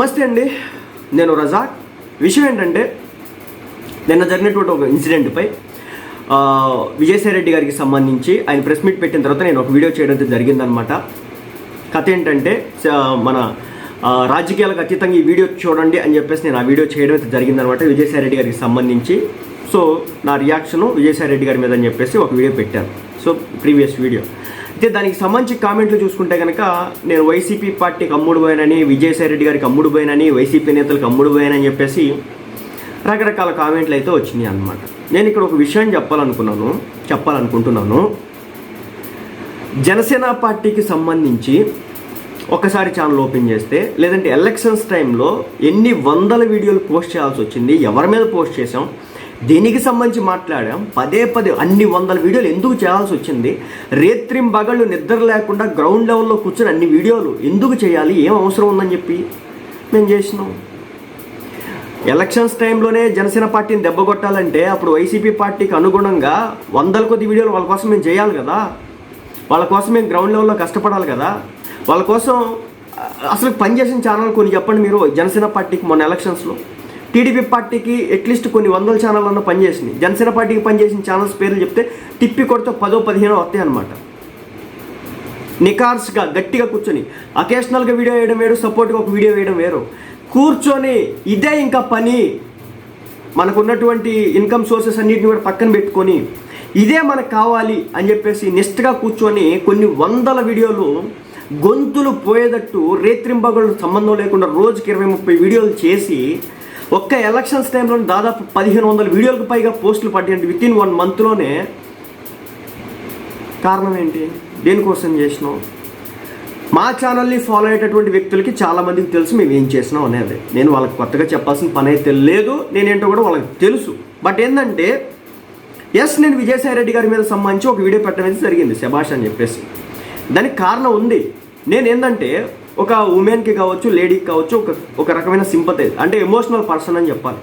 నమస్తే అండి. నేను రజాక్. విషయం ఏంటంటే నిన్న జరిగినటువంటి ఒక ఇన్సిడెంట్పై విజయసాయి రెడ్డి గారికి సంబంధించి ఆయన ప్రెస్ మీట్ పెట్టిన తర్వాత నేను ఒక వీడియో చేయడం అయితే జరిగిందనమాట కథ ఏంటంటే మన రాజకీయాలకు అతీతంగా ఈ వీడియో చూడండి అని చెప్పేసి నేను ఆ వీడియో చేయడం అయితే జరిగిందనమాట విజయసాయి రెడ్డి గారికి సంబంధించి. సో నా రియాక్షను విజయసాయి రెడ్డి గారి మీద అని చెప్పేసి ఒక వీడియో పెట్టాను. So previous video. అయితే దానికి సంబంధించి కామెంట్లు చూసుకుంటే కనుక నేను వైసీపీ పార్టీకి అమ్ముడు పోయానని విజయసాయి రెడ్డి గారికి అమ్ముడు పోయానని వైసీపీ నేతలకు అమ్ముడు పోయానని చెప్పేసి రకరకాల కామెంట్లు అయితే వచ్చినాయి అన్నమాట. నేను ఇక్కడ ఒక విషయం చెప్పాలనుకున్నాను చెప్పాలనుకుంటున్నాను. జనసేన పార్టీకి సంబంధించి ఒకసారి ఛానల్ ఓపెన్ చేస్తే లేదంటే ఎలక్షన్స్ టైంలో ఎన్ని వందల వీడియోలు పోస్ట్ చేయాల్సి వచ్చింది ఎవరి మీద పోస్ట్ చేసాం దీనికి సంబంధించి మాట్లాడాం? పదే పదే అన్ని వందల వీడియోలు ఎందుకు చేయాల్సి వచ్చింది? రేత్రిం బగళ్ళు నిద్ర లేకుండా గ్రౌండ్ లెవెల్లో కూర్చొని అన్ని వీడియోలు ఎందుకు చేయాలి? ఏం అవసరం ఉందని చెప్పి మేము చేసినాం. ఎలక్షన్స్ టైంలోనే జనసేన పార్టీని దెబ్బ కొట్టాలంటే అప్పుడు వైసీపీ పార్టీకి అనుగుణంగా వందల కొద్ది వీడియోలు వాళ్ళ కోసం మేము చేయాలి కదా? వాళ్ళ కోసం మేము గ్రౌండ్ లెవెల్లో కష్టపడాలి కదా? వాళ్ళ కోసం అసలు పనిచేసిన ఛానల్ కొన్ని చెప్పండి మీరు జనసేన పార్టీకి మొన్న ఎలక్షన్స్లో. టీడీపీ పార్టీకి అట్లీస్ట్ కొన్ని వందల ఛానల్ అన్న పనిచేసినాయి జనసేన పార్టీకి పనిచేసిన ఛానల్స్ పేర్లు చెప్తే తిప్పి కొడితే పదో పదిహేనో వస్తాయి అనమాట నికార్స్గా గట్టిగా కూర్చొని. అకేషనల్గా వీడియో వేయడం వేరు సపోర్ట్గా ఒక వీడియో వేయడం వేరు. కూర్చొని ఇదే ఇంకా పని. మనకున్నటువంటి ఇన్కమ్ సోర్సెస్ అన్నిటిని కూడా పక్కన పెట్టుకొని ఇదే మనకు కావాలి అని చెప్పేసి నిష్ఠగా కూర్చొని కొన్ని వందల వీడియోలు గొంతులు పోయేటట్టు రేత్రింబగళ్ళు సంబంధం లేకుండా రోజుకి ఇరవై ముప్పై వీడియోలు చేసి ఒక్క ఎలక్షన్స్ టైంలో దాదాపు పదిహేను వందల వీడియోలకు పైగా పోస్టులు పట్టేయండి విత్ ఇన్ వన్ మంత్లోనే కారణం ఏంటి? దేనికోసం చేసినాం? మా ఛానల్ని ఫాలో అయ్యేటటువంటి వ్యక్తులకి చాలామందికి తెలుసు మేము ఏం చేసినాం అనేది. నేను వాళ్ళకి కొత్తగా చెప్పాల్సిన పని అయితే లేదు. నేనేంటో కూడా వాళ్ళకి తెలుసు. బట్ ఏంటంటే ఎస్ నేను విజయసాయి రెడ్డి గారి మీద సంబంధించి ఒక వీడియో పెట్టడం అయితే జరిగింది శభాష్ అని చెప్పేసి. దానికి కారణం ఉంది. నేను ఏంటంటే ఒక ఉమెన్కి కావచ్చు లేడీకి కావచ్చు ఒక ఒక రకమైన సింపతి అంటే ఎమోషనల్ పర్సన్ అని చెప్పాలి.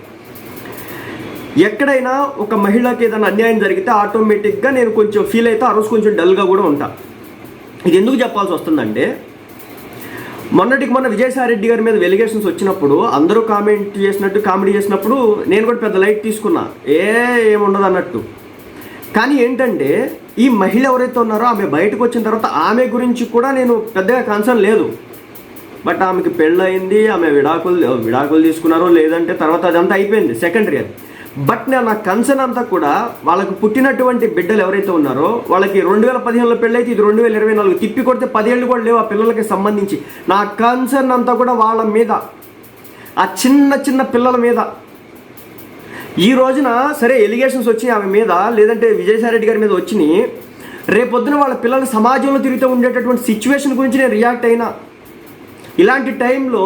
ఎక్కడైనా ఒక మహిళకి ఏదైనా అన్యాయం జరిగితే ఆటోమేటిక్గా నేను కొంచెం ఫీల్ అయితే ఆ రోజు కొంచెం డల్గా కూడా ఉంటా. ఇది ఎందుకు చెప్పాల్సి వస్తుందంటే మొన్నటికి మొన్న విజయసాయిరెడ్డి గారి మీద వెలిగేషన్స్ వచ్చినప్పుడు అందరూ కామెంట్ చేసినట్టు కామెడీ చేసినప్పుడు నేను కూడా పెద్ద లైట్ తీసుకున్నా. ఏ ఏముండదు అన్నట్టు కానీ ఏంటంటే ఈ మహిళ ఎవరైతే ఉన్నారో ఆమె బయటకు వచ్చిన తర్వాత ఆమె గురించి కూడా నేను పెద్దగా కన్సర్న్ లేదు. బట్ ఆమెకి పెళ్ళయింది ఆమె విడాకులు విడాకులు తీసుకున్నారో లేదంటే తర్వాత అదంతా అయిపోయింది సెకండరీ అది బట్ నేను నా కన్సర్న్ అంతా కూడా వాళ్ళకు పుట్టినటువంటి బిడ్డలు ఎవరైతే ఉన్నారో వాళ్ళకి రెండు వేల పదిహేనులో పెళ్ళైతే ఇది రెండు వేల ఇరవై నాలుగు తిప్పి కొడితే పదేళ్ళు కూడా లేవు ఆ పిల్లలకి సంబంధించి. నా కన్సర్న్ అంతా కూడా వాళ్ళ మీద. ఆ చిన్న చిన్న పిల్లల మీద. ఈ రోజున సరే ఎలిగేషన్స్ వచ్చి ఆమె మీద లేదంటే విజయసాయిరెడ్డి గారి మీద వచ్చినాయి. రేపొద్దున వాళ్ళ పిల్లలు సమాజంలో తిరుగుతూ ఉండేటటువంటి సిచ్యువేషన్ గురించి నేను రియాక్ట్ అయినా. ఇలాంటి టైంలో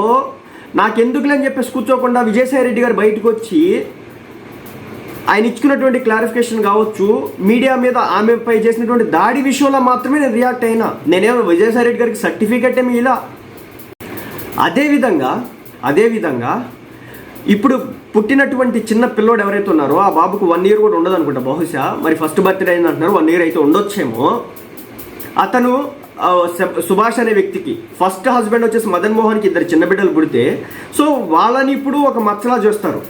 నాకెందుకులే అని చెప్పేసి కూర్చోకుండా విజయసాయి రెడ్డి గారు బయటకు వచ్చి ఆయన ఇచ్చుకున్నటువంటి క్లారిఫికేషన్ కావచ్చు మీడియా మీద ఆమెపై చేసినటువంటి దాడి విషయంలో మాత్రమే నేను రియాక్ట్ అయినా. నేనేమో విజయసాయి రెడ్డి గారికి సర్టిఫికెట్ ఏమి ఇలా అదేవిధంగా అదేవిధంగా ఇప్పుడు పుట్టినటువంటి చిన్న పిల్లోడు ఎవరైతే ఉన్నారో ఆ బాబుకు వన్ ఇయర్ కూడా ఉండదు అనుకుంటా బహుశా. మరి ఫస్ట్ బర్త్డే అయింది అంటున్నారు వన్ ఇయర్ అయితే ఉండొచ్చేమో. అతను సుభాష్ అనే వ్యక్తికి. ఫస్ట్ హస్బెండ్ వచ్చేసి మదన్ మోహన్కి ఇద్దరు చిన్న బిడ్డలు పుడితే సో వాళ్ళని ఇప్పుడు ఒక మచ్చలా చేస్తారు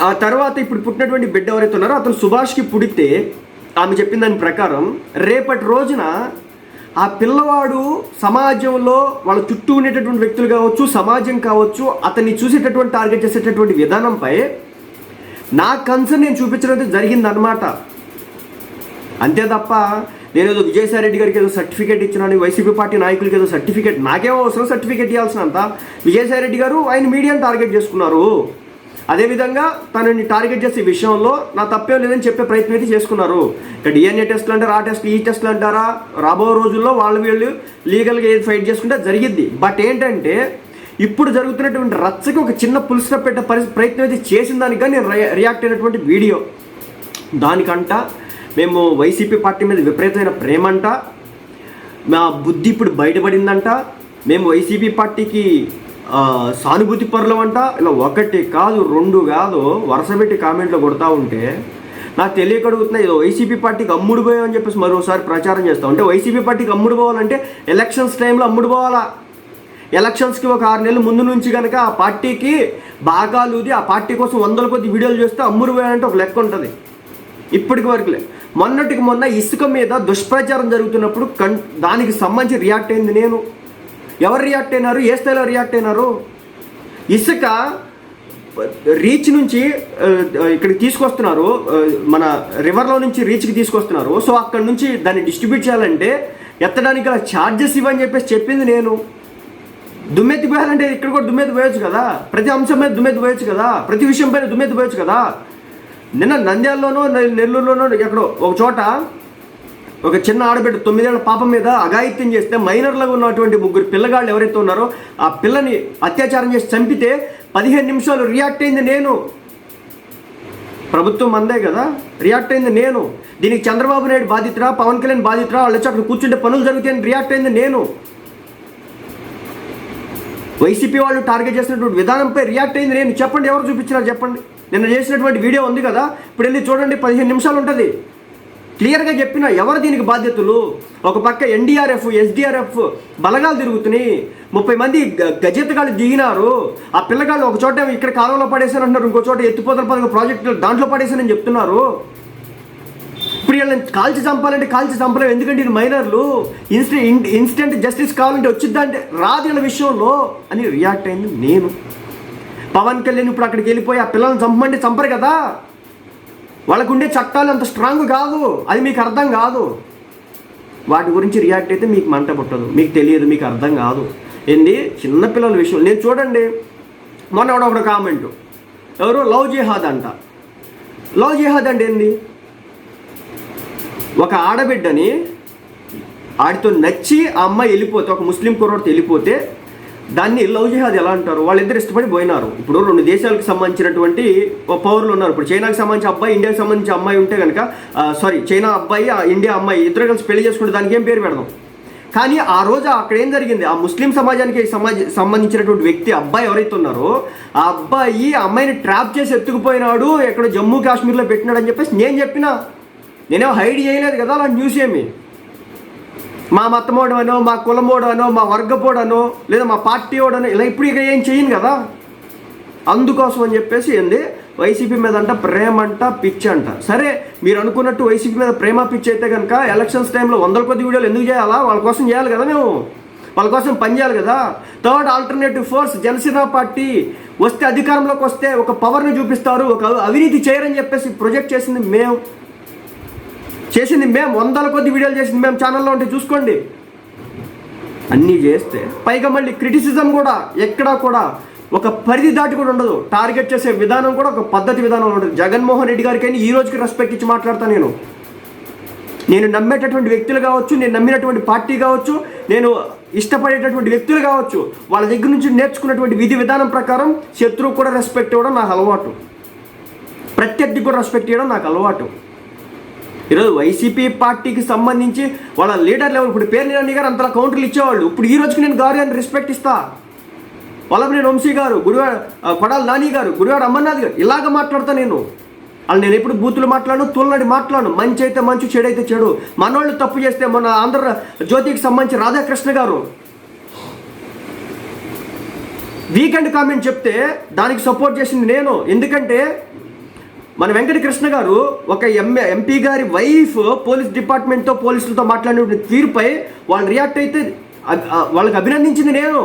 ఆ తర్వాత ఇప్పుడు పుట్టినటువంటి బిడ్డ ఎవరైతే ఉన్నారో అతను సుభాష్కి పుడితే ఆమె చెప్పిన దాని ప్రకారం రేపటి రోజున ఆ పిల్లవాడు సమాజంలో వాళ్ళ చుట్టూ ఉండేటటువంటి వ్యక్తులు కావచ్చు సమాజం కావచ్చు అతన్ని చూసేటటువంటి టార్గెట్ చేసేటటువంటి విధానంపై నా కన్సర్న్ నేను చూపించడం జరిగిందనమాట అంతే తప్ప నేను ఏదో విజయసాయి రెడ్డి గారికి ఏదో సర్టిఫికేట్ ఇచ్చినాను వైసీపీ పార్టీ నాయకులకి ఏదో సర్టిఫికేట్ నాకేమో అవసరం సర్టిఫికేట్ ఇవ్వాల్సినంత విజయసాయి రెడ్డి గారు ఆయన మీడియాను టార్గెట్ చేసుకున్నారు. అదేవిధంగా తనని టార్గెట్ చేసే విషయంలో నా తప్పేం లేదని చెప్పే ప్రయత్నం అయితే చేసుకున్నారు. ఇక డిఎన్ఏ టెస్ట్లు అంటారా ఆ టెస్ట్లు ఈ టెస్ట్లు అంటారా రాబో రోజుల్లో వాళ్ళు వీళ్ళు లీగల్గా ఏది ఫైట్ చేసుకుంటే జరిగిద్ది. బట్ ఏంటంటే ఇప్పుడు జరుగుతున్నటువంటి రచ్చకి ఒక చిన్న పులుసున పెట్టే పరి ప్రయత్నం అయితే చేసిన దానికి నేను రి- రియాక్ట్ అయినటువంటి వీడియో. దానికంట మేము వైసీపీ పార్టీ మీద విపరీతమైన ప్రేమ అంట మా బుద్ధి ఇప్పుడు బయటపడిందంట. మేము వైసీపీ పార్టీకి సానుభూతి పరులం అంట ఇలా ఒకటి కాదు రెండు కాదు వరుస పెట్టి కామెంట్లో కొడతా ఉంటే నాకు తెలియక అడుగుతున్నా ఏదో వైసీపీ పార్టీకి అమ్ముడు పోయామని చెప్పేసి మరోసారి ప్రచారం చేస్తాం అంటే వైసీపీ పార్టీకి అమ్ముడు పోవాలంటే ఎలక్షన్స్ టైంలో అమ్ముడు పోవాలా? ఎలక్షన్స్కి ఒక ఆరు నెలల ముందు నుంచి కనుక ఆ పార్టీకి బాగా లూది ఆ పార్టీ కోసం వందల కొద్ది వీడియోలు చేస్తే అమ్ముడు పోయాలంటే ఒక లెక్క ఉంటుంది. ఇప్పటికి వరకులే మొన్నటికి మొన్న ఇసుక మీద దుష్ప్రచారం జరుగుతున్నప్పుడు కన్ దానికి సంబంధించి రియాక్ట్ అయింది నేను. ఎవరు రియాక్ట్ అయినారు? ఏ స్థాయిలో రియాక్ట్ అయినారు? ఇసుక రీచ్ నుంచి ఇక్కడికి తీసుకొస్తున్నారు. మన రివర్లో నుంచి రీచ్కి తీసుకొస్తున్నారు. సో అక్కడ నుంచి దాన్ని డిస్ట్రిబ్యూట్ చేయాలంటే ఎత్తడానికి గల ఛార్జెస్ ఇవ్వని చెప్పేసి చెప్పింది నేను. దుమ్మెత్తి పోయాలంటే ఇక్కడ కూడా దుమ్మెత్తి పోయొచ్చు కదా. ప్రతి అంశం మీద దుమ్మెత్తి పోయొచ్చు కదా. ప్రతి విషయం పైన దుమ్మెత్తి పోయొచ్చు కదా. నిన్న నంద్యాలలోనో నెల్లూరులోనో ఎక్కడో ఒక చోట ఒక చిన్న ఆడబిడ్డ తొమ్మిదేళ్ళ పాప మీద అఘాయిత్యం చేస్తే మైనర్లుగా ఉన్నటువంటి ముగ్గురు పిల్లగాళ్ళు ఎవరైతే ఉన్నారో ఆ పిల్లని అత్యాచారం చేసి చంపితే పదిహేను నిమిషాలు రియాక్ట్ అయింది నేను. ప్రభుత్వం అందే కదా రియాక్ట్ అయింది నేను. దీనికి చంద్రబాబు నాయుడు బాధితురా పవన్ కళ్యాణ్ బాధితురా వాళ్ళు వచ్చి అక్కడ కూర్చుంటే పనులు జరుగుతాయని రియాక్ట్ అయింది నేను. వైసీపీ వాళ్ళు టార్గెట్ చేసినటువంటి విధానంపై రియాక్ట్ అయింది నేను. చెప్పండి ఎవరు చూపించినారు చెప్పండి. నిన్న చేసినటువంటి వీడియో ఉంది కదా ఇప్పుడు వెళ్ళి చూడండి పదిహేను నిమిషాలు ఉంటుంది. క్లియర్గా చెప్పిన ఎవరు దీనికి బాధ్యతలు? ఒక పక్క ఎన్డీఆర్ఎఫ్ ఎస్డిఆర్ఎఫ్ బలగాలు తిరుగుతున్నాయి. ముప్పై మంది గ- గజెత్తగాళ్ళు దిగినారు. ఆ పిల్లగాళ్ళు ఒక చోట ఇక్కడ కాలంలో పడేశారు అంటున్నారు ఇంకో చోట ఎత్తిపోతల పథకం ప్రాజెక్టులు దాంట్లో పడేశారని చెప్తున్నారు. ఇప్పుడు వీళ్ళని కాల్చి చంపాలంటే కాల్చి చంపలేము ఎందుకంటే ఇది మైనర్లు. ఇన్స్టెంట్ ఇన్స్టెంట్ జస్టిస్ కావాలంటే వచ్చిద్దంటే రాదు వీళ్ళ విషయంలో అని రియాక్ట్ అయింది నేను. పవన్ కళ్యాణ్ ఇప్పుడు అక్కడికి వెళ్ళిపోయి ఆ పిల్లల్ని చంపమంటే చంపరు కదా. వాళ్ళకు ఉండే చట్టాలు అంత స్ట్రాంగ్ కాదు అది మీకు అర్థం కాదు. వాటి గురించి రియాక్ట్ అయితే మీకు మంట పుట్టదు. మీకు తెలియదు మీకు అర్థం కాదు. ఏంది? చిన్నపిల్లల విషయం. నేను చూడండి. మొన్న ఎవడో ఒకడు కామెంట్ ఎవరు? లవ్ జిహాద్ అంట. లవ్ జిహాద్ అంటే ఏంది? ఒక ఆడబిడ్డని ఆడితో నచ్చి ఆ అమ్మాయి వెళ్ళిపోతే ఒక ముస్లిం కుర్రోడితో వెళ్ళిపోతే దాన్ని లవ్ జిహాద్ ఎలా అంటారు? వాళ్ళిద్దరు ఇష్టపడి పోయినారు. ఇప్పుడు రెండు దేశాలకు సంబంధించినటువంటి పౌరులు ఉన్నారు. ఇప్పుడు చైనాకి సంబంధించి అబ్బాయి ఇండియాకి సంబంధించి అమ్మాయి ఉంటే కనుక సారీ చైనా అబ్బాయి ఆ ఇండియా అమ్మాయి ఇద్దరు కలిసి పెళ్ళి చేసుకుంటే దానికి ఏం పేరు పెడదాం? కానీ ఆ రోజు అక్కడ ఏం జరిగింది? ఆ ముస్లిం సమాజానికి సమాజ సంబంధించినటువంటి వ్యక్తి అబ్బాయి ఎవరైతే ఉన్నారో ఆ అబ్బాయి అమ్మాయిని ట్రాప్ చేసి ఎత్తుకుపోయినాడు ఎక్కడ జమ్మూ కాశ్మీర్లో పెట్టినాడు అని చెప్పేసి నేను చెప్పిన. నేనేమో హైడ్ చేయలేదు కదా అలా న్యూస్ ఏమి? మా మతమోడనో మా కులమోడనో మా వర్గపోడనో లేదా మా పార్టీ ఓడనో ఇలా ఇప్పుడు ఇక ఏం చేయను కదా? అందుకోసం అని చెప్పేసి ఏంది? వైసీపీ మీద అంట ప్రేమ అంట పిచ్చి అంట. సరే మీరు అనుకున్నట్టు వైసీపీ మీద ప్రేమ పిచ్చి అయితే కనుక ఎలక్షన్స్ టైంలో వందల కొద్ది వీడియోలు ఎందుకు చేయాలా? వాళ్ళ కోసం చేయాలి కదా మేము. వాళ్ళ కోసం పనిచేయాలి కదా. Third alternative force Janasena party వస్తే అధికారంలోకి వస్తే ఒక పవర్ని చూపిస్తారు ఒక అవినీతి చేయరని చెప్పేసి ప్రొజెక్ట్ చేసింది మేము. చేసింది మేము వందల కొద్ది వీడియోలు చేసింది మేము ఛానల్లో ఉంటే చూసుకోండి. అన్నీ చేస్తే పైగా మళ్ళీ క్రిటిసిజం కూడా ఎక్కడా కూడా ఒక పరిధి దాటి కూడా ఉండదు. టార్గెట్ చేసే విధానం కూడా ఒక పద్ధతి విధానం ఉంటుంది. జగన్మోహన్ రెడ్డి గారికి అయినా ఈ రోజుకి రెస్పెక్ట్ ఇచ్చి మాట్లాడతాను నేను. నేను నమ్మేటటువంటి వ్యక్తులు కావచ్చు నేను నమ్మినటువంటి పార్టీ కావచ్చు నేను ఇష్టపడేటటువంటి వ్యక్తులు కావచ్చు వాళ్ళ దగ్గర నుంచి నేర్చుకున్నటువంటి విధి విధానం ప్రకారం శత్రువు కూడా రెస్పెక్ట్ ఇవ్వడం నాకు అలవాటు. ప్రత్యర్థి కూడా రెస్పెక్ట్ ఇవ్వడం నాకు అలవాటు. ఈరోజు వైసీపీ పార్టీకి సంబంధించి వాళ్ళ లీడర్ లెవెల్ ఇప్పుడు పేరు నాని గారు అంతలా కౌంటర్లు ఇచ్చేవాళ్ళు. ఇప్పుడు ఈ రోజుకి నేను గారు అని రెస్పెక్ట్ ఇస్తా. వల్లభనేని వంశీ గారు గుడివాడ కొడాల నాని గారు గుడివాడ అమర్నాథ్ గారు ఇలాగ మాట్లాడతా నేను. వాళ్ళు నేను ఎప్పుడు బూతులు మాట్లాడను తూలనాడి మాట్లాడను. మంచి అయితే మంచి చెడు అయితే చెడు. మనోళ్ళు తప్పు చేస్తే మన ఆంధ్ర జ్యోతికి సంబంధించి రాధాకృష్ణ గారు. వీకెండ్ కామెంట్ చెప్తే దానికి సపోర్ట్ చేసింది నేను. ఎందుకంటే మన వెంకటకృష్ణ గారు ఒక ఎంఏ ఎంపీ గారి వైఫ్ పోలీస్ డిపార్ట్మెంట్తో పోలీసులతో మాట్లాడిన తీరుపై వాళ్ళు రియాక్ట్ అయితే వాళ్ళకి అభినందించింది నేను.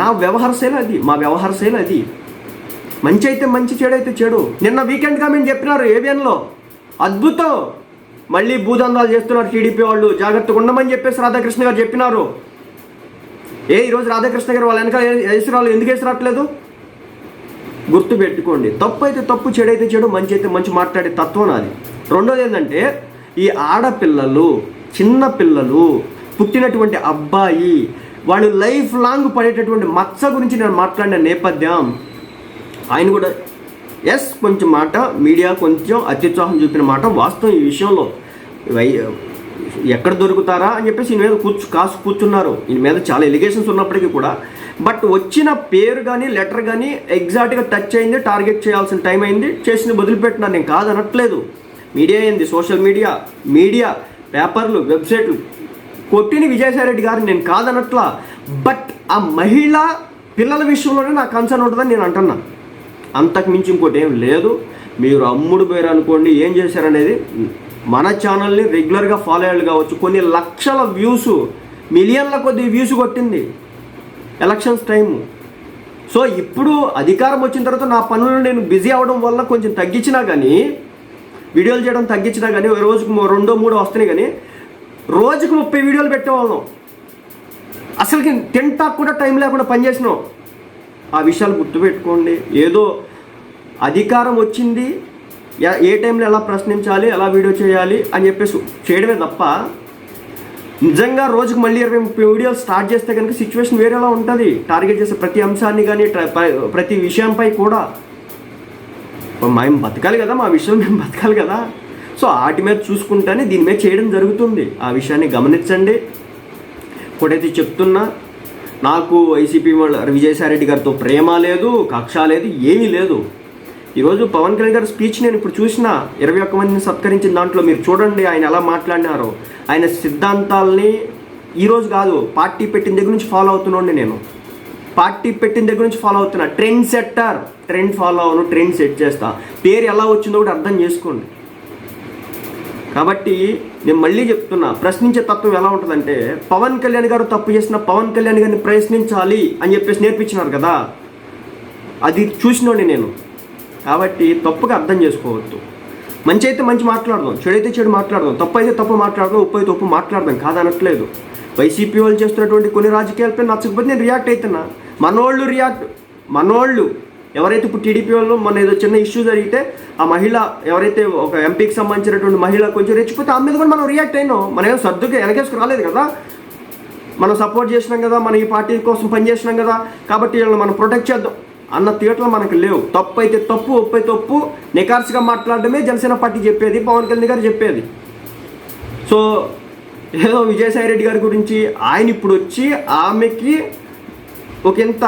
నా వ్యవహార శైలి అది మా వ్యవహార శైలి అది. మంచి అయితే మంచి చెడు అయితే చెడు. నిన్న వీకెండ్ కామెంట్ చెప్పినారు ఏబిఎన్లో. అద్భుతం. మళ్ళీ భూదందాలు చేస్తున్నారు టీడీపీ వాళ్ళు. జాగ్రత్తగా ఉండమని చెప్పేసి రాధాకృష్ణ గారు చెప్పినారు. ఏ ఈరోజు రాధాకృష్ణ గారు వాళ్ళ వెనకాల వేసి రాళ్ళు ఎందుకు వేసి రావట్లేదు గుర్తుపెట్టుకోండి. తప్పు అయితే తప్పు చెడు అయితే చెడు మంచి అయితే మంచి మాట్లాడే తత్వం నాది. రెండోది ఏంటంటే ఈ ఆడపిల్లలు చిన్న పిల్లలు పుట్టినటువంటి అబ్బాయి వాళ్ళు లైఫ్ లాంగ్ పడేటటువంటి మచ్చ గురించి నేను మాట్లాడిన నేపథ్యం ఆయన కూడా ఎస్ కొంచెం మాట మీడియా కొంచెం అత్యుత్సాహం చూపిన మాట వాస్తవం ఈ విషయంలో. ఎక్కడ దొరుకుతారా అని చెప్పేసి ఈయన మీద కూర్చు కాసు కూర్చున్నారు. ఈయన మీద చాలా ఎలిగేషన్స్ ఉన్నప్పటికీ కూడా బట్ వచ్చిన పేరు కానీ లెటర్ కానీ ఎగ్జాక్ట్గా టచ్ అయింది టార్గెట్ చేయాల్సిన టైం అయింది. చేసిన వదిలిపెట్టినా నేను కాదనట్లేదు. మీడియా ఏంది? సోషల్ మీడియా మీడియా పేపర్లు వెబ్సైట్లు కొట్టిన విజయసాయిరెడ్డి గారు నేను కాదనట్లా. బట్ ఆ మహిళ పిల్లల విషయంలోనే నాకు కన్సర్న్ ఉంటుందని నేను అంటున్నా. అంతకు మించి ఇంకోటి ఏం లేదు. మీరు అమ్ముడు పోయారు అనుకోండి ఏం చేశారనేది మన ఛానల్ని రెగ్యులర్గా ఫాలో అయ్యాలి కావచ్చు. కొన్ని లక్షల వ్యూస్ మిలియన్ల కొద్ది వ్యూస్ కొట్టింది. ఎలక్షన్స్ టైము సో ఇప్పుడు అధికారం వచ్చిన తర్వాత నా పనులు నేను బిజీ అవడం వల్ల కొంచెం తగ్గించినా కానీ వీడియోలు చేయడం తగ్గించినా కానీ ఒక రోజుకు రెండో మూడో వస్తున్నాయి కానీ రోజుకు ముప్పై వీడియోలు పెట్టేవాళ్ళం. అసలుకి తింటాకు కూడా టైం లేకుండా పనిచేసినాం ఆ విషయాలు గుర్తుపెట్టుకోండి. ఏదో అధికారం వచ్చింది ఏ టైంలో ఎలా ప్రశ్నించాలి ఎలా వీడియో చేయాలి అని చెప్పేసి చేయడమే తప్ప నిజంగా రోజుకు మళ్ళీ ఇరవై ముప్పై వీడియోలు స్టార్ట్ చేస్తే కనుక సిచ్యువేషన్ వేరేలా ఉంటుంది. టార్గెట్ చేసే ప్రతి అంశాన్ని కానీ ప్రతి విషయంపై కూడా. మేము బతకాలి కదా మా విషయం మేము బతకాలి కదా. సో వాటి మీద చూసుకుంటానే దీని మీద చేయడం జరుగుతుంది. ఆ విషయాన్ని గమనించండి. ఇప్పుడైతే చెప్తున్నా నాకు వైసీపీ వాళ్ళ విజయసాయిరెడ్డి గారితో ప్రేమ లేదు కక్ష లేదు ఏమీ లేదు. ఈరోజు పవన్ కళ్యాణ్ గారి స్పీచ్ నేను ఇప్పుడు చూసిన ఇరవై ఒక్క మందిని సత్కరించిన దాంట్లో మీరు చూడండి ఆయన ఎలా మాట్లాడినారో. ఆయన సిద్ధాంతాలని ఈరోజు కాదు పార్టీ పెట్టిన దగ్గర నుంచి ఫాలో అవుతున్నాండి నేను. పార్టీ పెట్టిన దగ్గర నుంచి ఫాలో అవుతున్నా. ట్రెండ్ సెట్టర్ ట్రెండ్ ఫాలో అవును ట్రెండ్ సెట్ చేస్తా. పేరు ఎలా వచ్చిందో కూడా అర్థం చేసుకోండి. కాబట్టి నేను మళ్ళీ చెప్తున్నా ప్రశ్నించే తత్వం ఎలా ఉంటుందంటే పవన్ కళ్యాణ్ గారు తప్పు చేసిన పవన్ కళ్యాణ్ గారిని ప్రశ్నించాలి అని చెప్పేసి నేర్పించినారు కదా. అది చూసినోండి నేను. కాబట్టి తప్పుగా అర్థం చేసుకోవద్దు. మంచి అయితే మంచి మాట్లాడదాం చెడు అయితే చెడు మాట్లాడదాం తప్పు అయితే తప్పు మాట్లాడదాం ఉప్పు అయితే ఉప్పు మాట్లాడదాం కాదనట్లేదు. వైసీపీ వాళ్ళు చేస్తున్నటువంటి కొన్ని రాజకీయాలపై నచ్చకపోతే నేను రియాక్ట్ అవుతున్నా మనోళ్ళు రియాక్ట్ మనోళ్ళు ఎవరైతే ఇప్పుడు టీడీపీ వాళ్ళు మొన్న ఏదో చిన్న ఇష్యూ జరిగితే ఆ మహిళ ఎవరైతే ఒక ఎంపీకి సంబంధించినటువంటి మహిళ కొంచెం రెచ్చిపోతే ఆ మీద కూడా మనం రియాక్ట్ అయినాం. మనం ఏం సర్దుకు వెనకేసుకు రాలేదు కదా. మనం సపోర్ట్ చేసినాం కదా మన ఈ పార్టీ కోసం పనిచేసినాం కదా. కాబట్టి వీళ్ళని మనం ప్రొటెక్ట్ చేద్దాం. అన్న థియేటర్లు మనకు లేవు. తప్పు అయితే తప్పు ఒప్పు అయితే తప్పు నికార్సుగా మాట్లాడడమే జనసేన పార్టీ చెప్పేది పవన్ కళ్యాణ్ గారు చెప్పేది. సో ఏదో విజయసాయి రెడ్డి గారి గురించి ఆయన ఇప్పుడు వచ్చి ఆమెకి ఒక ఇంత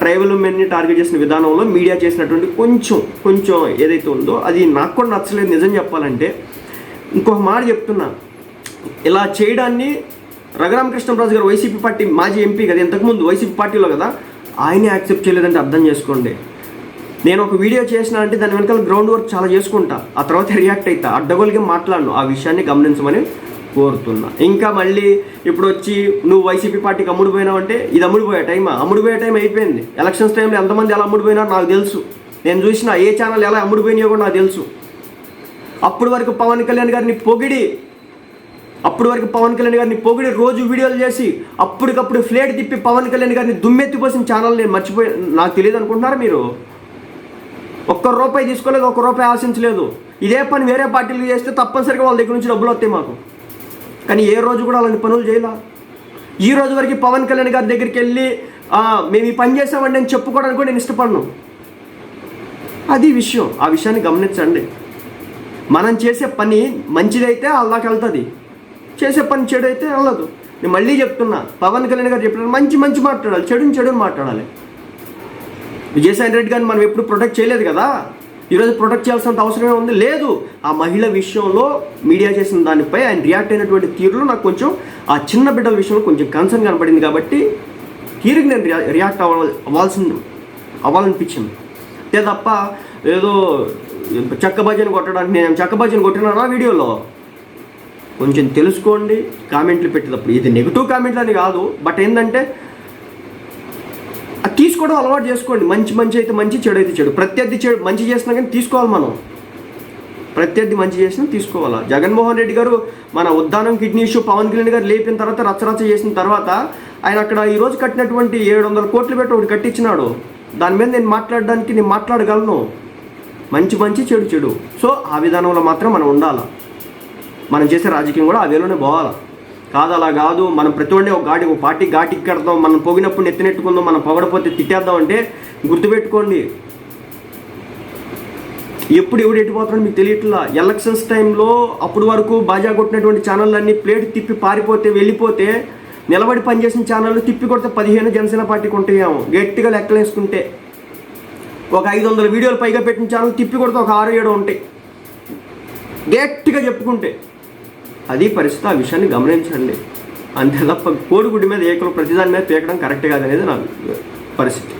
ట్రైబల్ మెన్ని టార్గెట్ చేసిన విధానంలో మీడియా చేసినటువంటి కొంచెం కొంచెం ఏదైతే ఉందో అది నాకు కూడా నచ్చలేదు. నిజం చెప్పాలంటే ఇంకొక మాట చెప్తున్నా. ఇలా చేయడాన్ని రఘురామకృష్ణరాజు గారు వైసీపీ పార్టీ మాజీ ఎంపీ కదా ఇంతకుముందు వైసీపీ పార్టీలో కదా ఆయనే యాక్సెప్ట్ చేయలేదంటే అర్థం చేసుకోండి. నేను ఒక వీడియో చేసిన అంటే దాని వెనకాల గ్రౌండ్ వర్క్ చాలా చేసుకుంటా. ఆ తర్వాత రియాక్ట్ అవుతా అడ్డగోలుగా మాట్లాడను. ఆ విషయాన్ని గమనించమని కోరుతున్నా. ఇంకా మళ్ళీ ఇప్పుడు వచ్చి నువ్వు వైసీపీ పార్టీకి అమ్ముడుపోయినావు అంటే ఇది అమ్ముడుపోయే టైం అమ్ముడుపోయే టైం అయిపోయింది. ఎలక్షన్స్ టైంలో ఎంతమంది ఎలా అమ్ముడుపోయినారో నాకు తెలుసు. నేను చూసిన ఏ ఛానల్ ఎలా అమ్ముడుపోయినాయో కూడా నాకు తెలుసు. అప్పటి వరకు పవన్ కళ్యాణ్ గారిని పొగిడి అప్పటి వరకు పవన్ కళ్యాణ్ గారిని పొగిడి రోజు వీడియోలు చేసి అప్పటికప్పుడు ఫ్లేట్ తిప్పి పవన్ కళ్యాణ్ గారిని దుమ్మెత్తిపోసిన ఛానల్ నేను మర్చిపోయి నాకు తెలియదు అనుకుంటున్నారా మీరు? ఒక్క రూపాయి తీసుకోలేదు ఒక్క రూపాయి ఆశించలేదు. ఇదే పని వేరే పార్టీలు చేస్తే తప్పనిసరిగా వాళ్ళ దగ్గర నుంచి డబ్బులు వస్తాయి మాకు. కానీ ఏ రోజు కూడా అలాంటి పనులు చేయలా. ఈ రోజు వరకు పవన్ కళ్యాణ్ గారి దగ్గరికి వెళ్ళి మేము ఈ పని చేసామండి అని చెప్పుకోవడానికి కూడా నేను ఇష్టపడను. అది విషయం. ఆ విషయాన్ని గమనించండి. మనం చేసే పని మంచిదైతే అల్లాకి వెళ్తుంది. చేసే పని చెడు అయితే వెళ్ళదు. నేను మళ్ళీ చెప్తున్నా పవన్ కళ్యాణ్ గారు చెప్పిన మంచి మంచి మాట్లాడాలి చెడుని చెడుని మాట్లాడాలి. విజయసాయి రెడ్డి గారిని మనం ఎప్పుడు ప్రొటెక్ట్ చేయలేదు కదా? ఈరోజు ప్రొటెక్ట్ చేయాల్సినంత అవసరమే ఉంది? లేదు. ఆ మహిళ విషయంలో మీడియా చేసిన దానిపై ఆయన రియాక్ట్ అయినటువంటి తీరులో నాకు కొంచెం ఆ చిన్న బిడ్డల విషయంలో కొంచెం కన్సర్న్ కనపడింది కాబట్టి తీరుకి నేను రియా రియాక్ట్ అవ్వాలి అవ్వాల్సింది అవ్వాలనిపించింది. అంతే తప్ప ఏదో చెక్క భజన కొట్టడానికి నేను చెక్క భజన కొట్టినా వీడియోలో? కొంచెం తెలుసుకోండి కామెంట్లు పెట్టేటప్పుడు. ఇది నెగిటివ్ కామెంట్లు అని కాదు బట్ ఏంటంటే అది తీసుకోవడం అలవాటు చేసుకోండి. మంచి మంచి అయితే మంచి చెడు అయితే చెడు. ప్రత్యర్థి చెడు మంచి చేసినా కానీ తీసుకోవాలి మనం. ప్రత్యర్థి మంచి చేసినా తీసుకోవాలా? జగన్మోహన్ రెడ్డి గారు మన ఉద్దానం కిడ్నీ ఇష్యూ పవన్ కళ్యాణ్ గారు లేపిన తర్వాత రచ్చరచ్చ చేసిన తర్వాత ఆయన అక్కడ ఈరోజు కట్టినటువంటి ఏడు వందల కోట్లు పెట్టి ఒకటి కట్టించినాడు. దాని మీద నేను మాట్లాడడానికి నేను మాట్లాడగలను. మంచి మంచి చెడు చెడు. సో ఆ విధానంలో మాత్రం మనం ఉండాలి? మనం చేసే రాజకీయం కూడా ఆ వేలోనే పోవాలి? కాదు అలా కాదు. మనం ప్రతి ఒక గాడి ఒక పార్టీ ఘాటికి కడతాం. మనం పొగినప్పుడు నెత్తినెట్టుకుందాం మనం పొగడపోతే తిట్టేద్దాం అంటే గుర్తుపెట్టుకోండి. ఎప్పుడు ఎవడు ఎట్టిపోతాడో మీకు తెలియట్లా. ఎలక్షన్స్ టైంలో అప్పుడు వరకు బాజా కొట్టినటువంటి ఛానళ్ళన్నీ ప్లేట్ తిప్పి పారిపోతే వెళ్ళిపోతే నిలబడి పనిచేసిన ఛానళ్ళు తిప్పి కొడితే పదిహేను జనసేన పార్టీకి ఉంటాయేమో గట్టిగా లెక్కలేసుకుంటే ఒక ఐదు వందల వీడియోలు పైగా పెట్టిన ఛానల్ తిప్పి కొడితే ఒక ఆరు ఏడు ఉంటాయి. గట్టిగా చెప్పుకుంటే. అది పరిస్థితి ఆ విషయాన్ని గమనించండి. అంతే తప్ప కోడిగుడ్డి మీద ఏకలు ప్రతిదాని మీద పీకడం కరెక్ట్ కాదనేది నా పరిస్థితి.